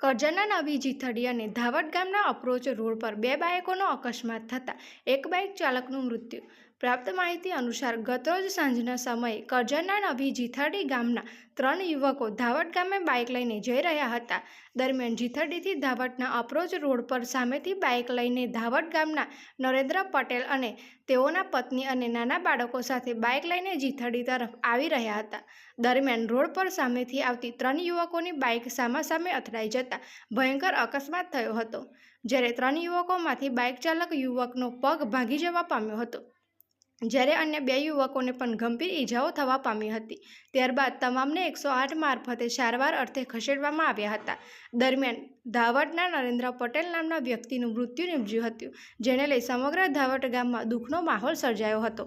કરજણના નવી જીથડી અને ધાવટ ગામના અપ્રોચ રોડ પર બે બાઇકોનો અકસ્માત થતાં એક બાઇક ચાલકનું મૃત્યુ. પ્રાપ્ત માહિતી અનુસાર ગતરોજ સાંજના સમયે કરજણના નવી જીથડી ગામના ત્રણ યુવકો ધાવટ ગામે બાઇક લઈને જઈ રહ્યા હતા. દરમિયાન જીથડીથી ધાવટના અપ્રોચ રોડ પર સામેથી બાઇક લઈને ધાવટ ગામના નરેન્દ્ર પટેલ અને તેઓના પત્ની અને નાના બાળકો સાથે બાઇક લઈને જીથડી તરફ આવી રહ્યા હતા. દરમિયાન રોડ પર સામેથી આવતી ત્રણ યુવકોની બાઇક સામાસામે અથડાઈ જતા ભયંકર અકસ્માત થયો હતો, જ્યારે ત્રણ યુવકોમાંથી બાઇક ચાલક યુવકનો પગ ભાગી જવા પામ્યો હતો. જ્યારે અન્ય બે યુવકોને પણ ગંભીર ઈજાઓ થવા પામી હતી, ત્યારબાદ તમામને એકસો આઠ મારફતે સારવાર અર્થે ખસેડવામાં આવ્યા હતા. દરમિયાન ધાવટના નરેન્દ્ર પટેલ નામના વ્યક્તિનું મૃત્યુ નિપજ્યું હતું, જેને લઈ સમગ્ર ધાવટ ગામમાં દુઃખનો માહોલ સર્જાયો હતો.